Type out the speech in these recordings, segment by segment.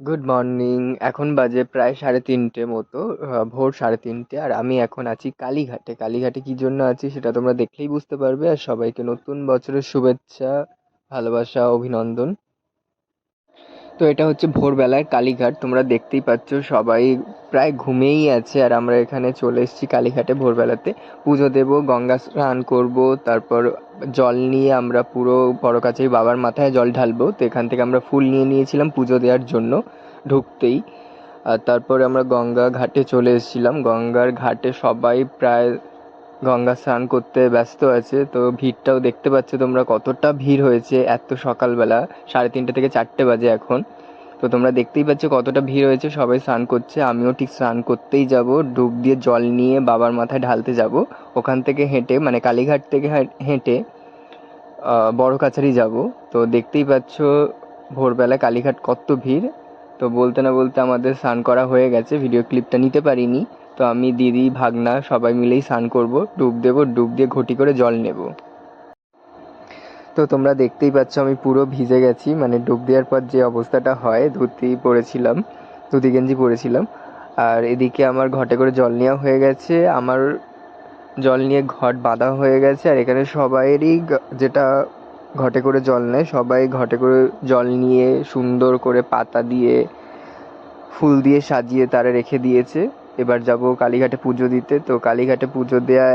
Good morning এখন বাজে প্রায় সাড়ে তিনটে মতো ভোর সাড়ে তিনটে, আর আমি এখন আছি কালীঘাটে। কালীঘাটে কি জন্য আছি সেটা তোমরা দেখলেই বুঝতে পারবে। আর সবাইকে নতুন বছরের শুভেচ্ছা, ভালোবাসা, অভিনন্দন। তো এটা হচ্ছে ভোরবেলার কালীঘাট। তোমরা দেখতেই পাচ্ছ সবাই প্রায় ঘুমেই আছে আর আমরা এখানে চলে এসেছি কালীঘাটে ভোরবেলাতে। পুজো দেব, গঙ্গা স্নান করব, তারপর জল নিয়ে আমরা পুরো বড় কাছেই বাবার মাথায় জল ঢালবো। তো এখান থেকে আমরা ফুল নিয়ে নিয়েছিলাম পুজো দেওয়ার জন্য ঢুকতেই। আর তারপরে আমরা গঙ্গা ঘাটে চলে এসেছিলাম। গঙ্গার ঘাটে সবাই প্রায় গঙ্গা স্নান করতে ব্যস্ত আছে, তো ভিড়টাও দেখতে পাচ্ছ তোমরা কতটা ভিড় হয়েছে এত সকালবেলা। সাড়ে তিনটে থেকে চারটে বাজে এখন। তো তোমরা দেখতেই পাচ্ছ কতটা ভিড় হয়েছে, সবাই স্নান করছে, আমিও ঠিক স্নান করতেই যাব, ডুব দিয়ে জল নিয়ে বাবার মাথায় ঢালতে যাব। ওখান থেকে হেঁটে মানে কালীঘাট থেকে হ্যাঁ- হেঁটে বড় কাছারি যাব। তো দেখতেই পাচ্ছ ভোরবেলা কালীঘাট কত ভিড়। তো বলতে না বলতে আমাদের স্নান করা হয়ে গেছে ভিডিও ক্লিপটা নিতে পারিনি। তো আমি, দিদি, ভাগনা সবাই মিলেই স্নান করব। ডুব দেবো, ডুব দিয়ে ঘটি করে জল নেব। তো তোমরা দেখতেই পাচ্ছ আমি পুরো ভিজে গেছি। মানে ডুব দেওয়ার পর যে অবস্থাটা হয়, ধুতি পরেছিলাম, ধুতি গেঞ্জি পরেছিলাম। আর এদিকে আমার ঘটে করে জল নেওয়া হয়ে গেছে। আমার জল নিয়ে ঘট বাঁধা হয়ে গেছে। আর এখানে সবাইয়েরই যেটা ঘটে করে জল নেয়, সবাই ঘটে করে জল নিয়ে সুন্দর করে পাতা দিয়ে, ফুল দিয়ে সাজিয়ে তারা রেখে দিয়েছে। এবার যাব কালীঘাটে পুজো দিতে। তো কালীঘাটে পুজো দেয়া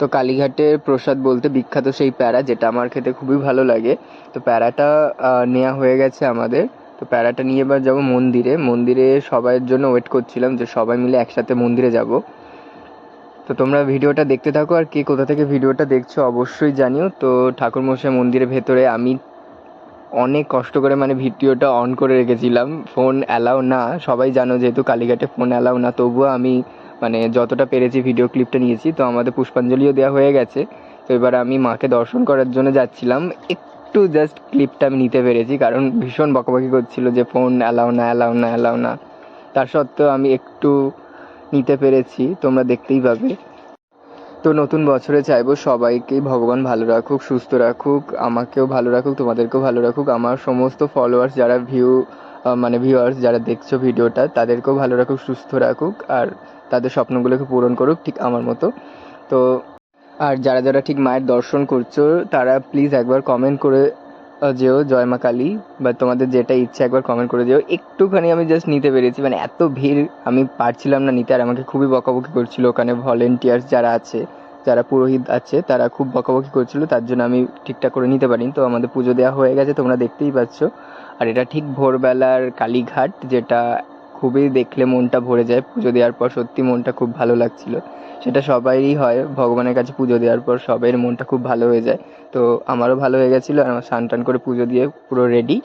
তো কালীঘাটের প্রসাদ বলতে বিখ্যাত সেই প্যারা, যেটা আমার খেতে খুবই ভালো লাগে। তো প্যারাটা নেওয়া হয়ে গেছে আমাদের। তো প্যারাটা নিয়ে এবার যাব মন্দিরে। মন্দিরে সবাইয়ের জন্য ওয়েট করছিলাম যে সবাই মিলে একসাথে মন্দিরে যাব। তো তোমরা ভিডিওটা দেখতে থাকো আর কে কোথা থেকে ভিডিওটা দেখছ অবশ্যই জানিও। তো ঠাকুরমশাই মন্দিরের ভেতরে আমি অনেক কষ্ট করে মানে ভিডিওটা অন করে রেখেছিলাম। ফোন অ্যালাউ না, সবাই জানো যেহেতু কালীঘাটে ফোন অ্যালাউ না, তবুও আমি মানে যতটা পেরেছি ভিডিও ক্লিপটা নিয়েছি, তো আমাদের পুষ্পাঞ্জলিও দেওয়া হয়ে গেছে। তো এবার আমি মাকে দর্শন করার জন্য যাচ্ছিলাম। একটু জাস্ট ক্লিপটা আমি নিতে পেরেছি, কারণ ভীষণ বকাবকি করছিল যে ফোন অ্যালাউ না অ্যালাউ না অ্যালাউ না। তার সত্ত্বেও আমি একটু নিতে পেরেছি, তোমরা দেখতেই পাবে। তো নতুন বছরে চাইব সবাইকেই ভগবান ভালো রাখুক, সুস্থ রাখুক, আমাকেও ভালো রাখুক, তোমাদেরকেও ভালো রাখুক, আমার সমস্ত ফলোয়ার্স যারা ভিউ মানে ভিউয়ার্স যারা দেখছ ভিডিওটা, তাদেরকেও ভালো রাখুক, সুস্থ রাখুক, আর তাদের স্বপ্নগুলোকে পূরণ করুক, ঠিক আমার মতো। তো, আর যারা যারা ঠিক মায়ের দর্শন করছ, তারা প্লিজ একবার কমেন্ট করে যেও, জয় মা কালী, বা তোমাদের যেটা ইচ্ছে একবার কমেন্ট করে যেও। একটুখানি আমি জাস্ট নিতে পেরেছি মানে এত ভিড় আমি পারছিলাম না নিতে, আর আমাকে খুবই বকাবকি করছিল ওখানে ভলেন্টিয়ার্স যারা আছে, যারা পুরোহিত আছে, তারা খুব বকাবকি করছিল, তার জন্য আমি ঠিকঠাক করে নিতে পারিনি। তো আমাদের পুজো দেওয়া হয়ে গেছে, তোমরা দেখতেই পাচ্ছ। আর এটা ঠিক ভোরবেলার কালীঘাট, যেটা খুবই দেখলে মনটা ভরে যায়, পুজো দেওয়ার পর সত্যি মনটা খুব ভালো লাগছিল। সেটা সবারই হয়, ভগবানের কাছে পুজো দেওয়ার পর সবাইয়ের মনটা খুব ভালো হয়ে যায়। তো আমারও ভালো হয়ে গেছিল আর আমার স্নান টান করে পুজো দিয়ে পুরো রেডি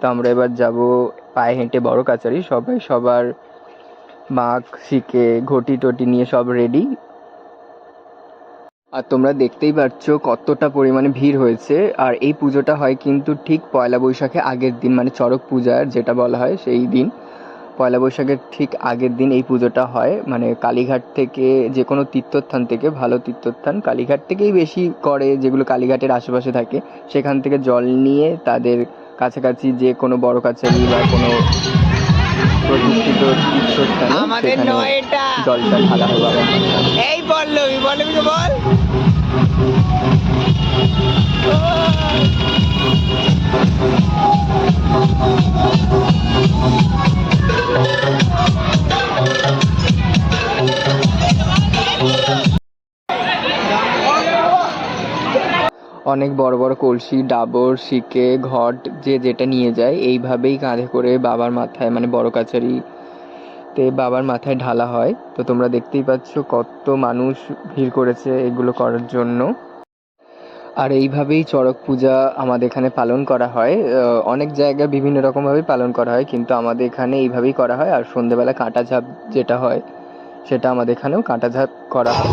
তো আমরা এবার যাব পায়ে হেঁটে বড় কাছারি। সবাই সবার মাখ শিকে ঘটি টটি নিয়ে সব রেডি আর তোমরা দেখতেই পাচ্ছ কতটা পরিমাণে ভিড় হয়েছে। আর এই পুজোটা হয় কিন্তু ঠিক পয়লা বৈশাখে আগের দিন মানে চড়ক পূজার যেটা বলা হয়, সেই দিন। পয়লা বৈশাখের ঠিক আগের দিন এই পুজোটা হয়। মানে কালীঘাট থেকে যে কোনো তীর্থস্থান থেকে ভালো তীর্থস্থান কালীঘাট থেকেই বেশি করে যেগুলো কালীঘাটের আশেপাশে থাকে। সেখান থেকে জল নিয়ে তাদের কাছাকাছি যে কোনো বড় কাছারি বা কোনো প্রতিষ্ঠিত তীর্থস্থানে সেখানে জলটা ঢালা বাবার মাথায়। এই বল? অনেক বড় বড় কলসি, ডাবর, শিকে, ঘট, যে যেটা নিয়ে যায়, এইভাবেই কাঁধে করে বাবার মাথায় মানে বড় কাছারিতে বাবার মাথায় ঢালা হয়। তো তোমরা দেখতেই পাচ্ছ কত মানুষ ভিড় করেছে এগুলো করার জন্য। আর এইভাবেই চড়ক পূজা আমাদের এখানে পালন করা হয়। অনেক জায়গায় বিভিন্ন রকমভাবেই পালন করা হয়, কিন্তু আমাদের এখানে এইভাবেই করা হয়। আর সন্ধেবেলা কাঁটা ঝাপ যেটা হয়, সেটা আমাদের এখানেও কাঁটা ঝাপ করা হয়।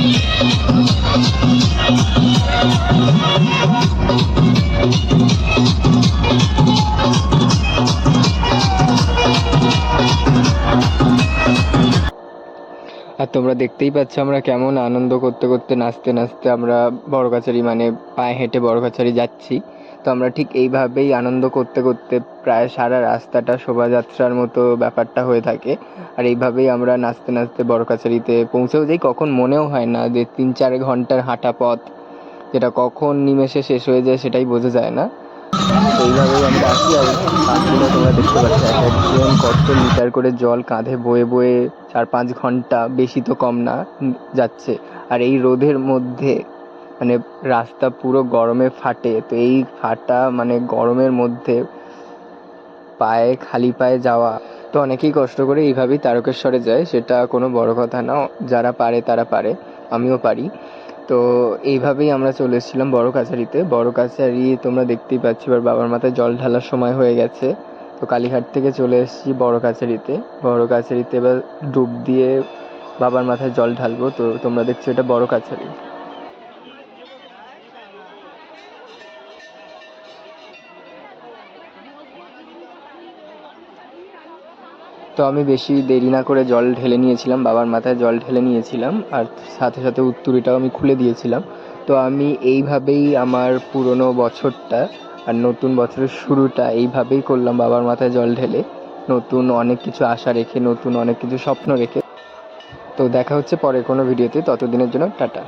তোমরা দেখতেই পাচ্ছ আমরা কেমন আনন্দ করতে করতে নাচতে নাচতে আমরা বড় কাছারি মানে পায়ে হেঁটে বড় কাছারি যাচ্ছি। তো আমরা ঠিক এইভাবেই আনন্দ করতে করতে প্রায় সারা রাস্তাটা শোভাযাত্রার মতো ব্যাপারটা হয়ে থাকে। আর এইভাবেই আমরা নাচতে নাচতে বড় কাছারিতে পৌঁছেও যাই। কখন মনেও হয় না যে তিন চার ঘণ্টার হাঁটা পথ, যেটা কখন নিমেষে শেষ হয়ে যায় সেটাই বোঝা যায় না। এইভাবেই আমরা আসি আর পাঁচগুলো তোমরা দেখতে পাচ্ছ, এক একজন কত লিটার করে জল কাঁধে বয়ে বয়ে চার পাঁচ ঘণ্টা বেশি তো কম না যাচ্ছে। আর এই রোদের মধ্যে মানে রাস্তা পুরো গরমে ফাটে, তো এই ফাটা মানে গরমের মধ্যে পায়ে, খালি পায়ে যাওয়া, তো অনেকেই কষ্ট করে এইভাবেই তারকেশ্বরে যায়, সেটা কোনো বড় কথা না, যারা পারে তারা পারে, আমিও পারি। তো এইভাবেই আমরা চলে এসেছিলাম বড় কাছারিতে। বড় কাছারি তোমরা দেখতেই পাচ্ছ, এবার বাবার মাথায় জল ঢালার সময় হয়ে গেছে। তো কালীঘাট থেকে চলে এসেছি বড় কাছারিতে। বড় কাছারিতে এবার ডুব দিয়ে বাবার মাথায় জল ঢালবো। তো তোমরা দেখছ এটা বড় কাছারি। তো আমি বেশি দেরি না করে জল ঢেলে নিয়েছিলাম, বাবার মাথায় জল ঢেলে নিয়েছিলাম, আর সাথে সাথে উত্তুরিটাও আমি খুলে দিয়েছিলাম। তো আমি এইভাবেই আমার পুরনো বছরটা আর নতুন বছরের শুরুটা এইভাবেই করলাম, বাবার মাথায় জল ঢেলে। নতুন অনেক কিছু আশা রেখে, নতুন অনেক কিছু স্বপ্ন রেখে। তো দেখা হচ্ছে পরে কোনো ভিডিওতে, ততদিনের জন্য টাটা।